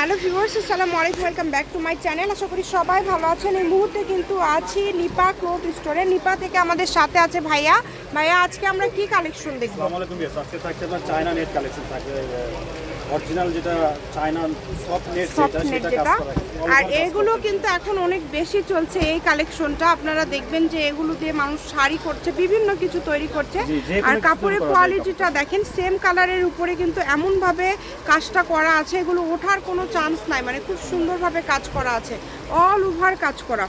Hello viewers, আসসালামু আলাইকুম, welcome back to my channel. আশা করি সবাই ভালো আছেন। এই মুহূর্তে কিন্তু আছি নিপা ক্লোথ স্টোরে। নিপা থেকে আমাদের সাথে আছে ভাইয়া। ভাইয়া, আজকে আমরা কি কালেকশন দেখব? আসসালামু আলাইকুম আজকে থাকছে আপনার চায়না নেট কালেকশন থাকবে অরিজিনাল যেটা চায়না সফট নেট যেটা সেটা কাজ করা আর এগুলো কিন্তু এখন অনেক বেশি চলছে এই কালেকশনটা আপনারা দেখবেন যে এগুলো দিয়ে মানুষ শাড়ি করছে বিভিন্ন কিছু তৈরি করছে। আর কাপড়ের কোয়ালিটিটা দেখেন সেম কালারের উপরে কিন্তু এমনভাবে কাজটা করা আছে এগুলো ওঠার কোনো চান্স নাই। মানে খুব সুন্দরভাবে কাজ করা আছে। অল ওভার কাজ করা।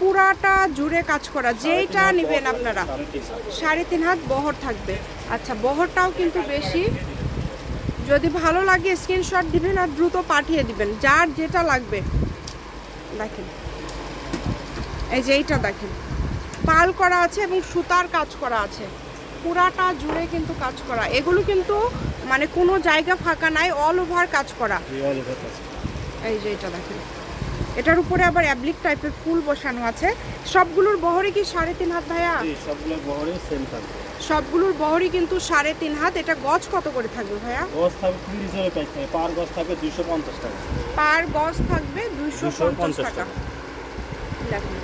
পুরাটা জুড়ে কাজ করা। যেইটা নেবেন আপনারা। সাড়ে তিন হাত বহর থাকবে। আচ্ছা বহরটাও কিন্তু বেশি। যদি ভালো লাগে স্ক্রিনশট দিবেন আর দ্রুত পাঠিয়ে দিবেন। যার যেটা লাগবে। দেখেন। এই যে এইটা দেখেন। পাল করা আছে এবং সুতার কাজ করা আছে। পুরাটা জুড়ে কিন্তু কাজ করা। এগুলো কিন্তু মানে কোনো জায়গা ফাঁকা নাই অল ওভার কাজ করা। এই যে এটা দেখেন। এটার উপরে আবার অ্যাবলিক টাইপের ফুল বসানো আছে। সবগুলোর বহরে কি সাড়ে তিন হাত ভাইয়া? জি, সবগুলো বহরে সেম থাকবে সবগুলোর বহরই কিন্তু সাড়ে তিন হাত। এটা গজ কত করে থাকবে ভাইয়া? গজ থাকবে খুবই রিজনেবল প্রাইস থাকবে। পার গজ থাকবে দুশো পঞ্চাশ টাকা। পার গজ থাকবে দুইশো পঞ্চাশ টাকা। টাকা। দেখুন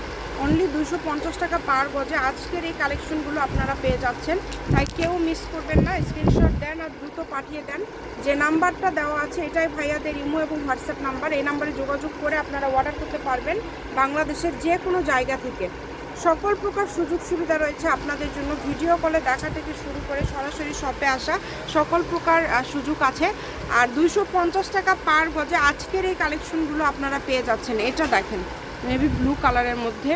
অনলি দুশো পঞ্চাশ টাকা পার গজে আজকের এই কালেকশনগুলো আপনারা পেয়ে যাচ্ছেন। তাই কেউ মিস করবেন না। স্ক্রিনশট দেন আর দ্রুত পাঠিয়ে দেন। যে নাম্বারটা দেওয়া আছে এটাই ভাইয়াদের ইমো এবং হোয়াটসঅ্যাপ নাম্বার। এই নাম্বারে যোগাযোগ করে আপনারা অর্ডার করতে পারবেন বাংলাদেশের যে কোনো জায়গা থেকে। সকল প্রকার সুযোগ সুবিধা রয়েছে আপনাদের জন্য। ভিডিও কলে দেখা থেকে শুরু করে সরাসরি শপে আসা সকল প্রকার সুযোগ আছে। আর দুইশো পঞ্চাশ টাকা পার গজে আজকের এই কালেকশনগুলো আপনারা পেয়ে যাচ্ছেন। এটা দেখেন মেবি ব্লু কালারের মধ্যে।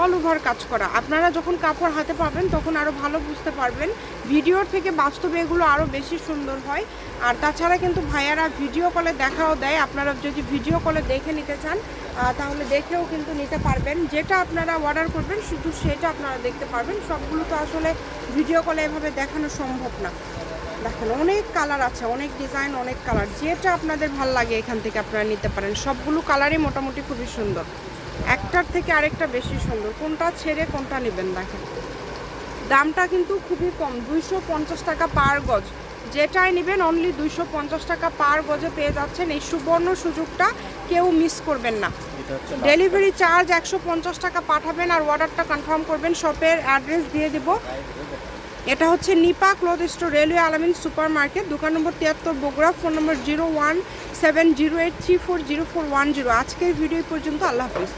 অল ওভার কাজ করা। আপনারা যখন কাপড় হাতে পাবেন, তখন আরও ভালো বুঝতে পারবেন। ভিডিওর থেকে বাস্তবে এগুলো আরও বেশি সুন্দর হয়। আর তাছাড়া কিন্তু ভাইয়ারা ভিডিও কলে দেখাও দেয়। আপনারা যদি ভিডিও কলে দেখে নিতে চান তাহলে দেখেও কিন্তু নিতে পারবেন। যেটা আপনারা অর্ডার করবেন, শুধু সেটা আপনারা দেখতে পারবেন। সবগুলো তো আসলে ভিডিও কলে এভাবে দেখানো সম্ভব না। দেখেন, অনেক কালার আছে, অনেক ডিজাইন, অনেক কালার। যেটা আপনাদের ভালো লাগে এখান থেকে আপনারা নিতে পারেন। সবগুলো কালারই মোটামুটি খুবই সুন্দর। একটার থেকে আরেকটা বেশি সুন্দর। কোনটা ছেড়ে কোনটা নেবেন দেখেন। দামটা কিন্তু খুবই কম দুইশো পঞ্চাশ টাকা পার গজ। যেটাই নেবেন অনলি দুইশো পঞ্চাশ টাকা পার গজে পেয়ে যাচ্ছেন। এই সুবর্ণ সুযোগটা কেউ মিস করবেন না। ডেলিভারি চার্জ একশো পঞ্চাশ টাকা পাঠাবেন আর অর্ডারটা কনফার্ম করবেন। শপের অ্যাড্রেস দিয়ে দিব। এটা হচ্ছে Nipa cloth store, railway Alamin super market দোকান নম্বর তিয়াত্তর, বগুড়া, ফোন নম্বর zero one seven zero eight three four zero four one zero. আজকের ভিডিও পর্যন্ত, আল্লাহ হাফিজ।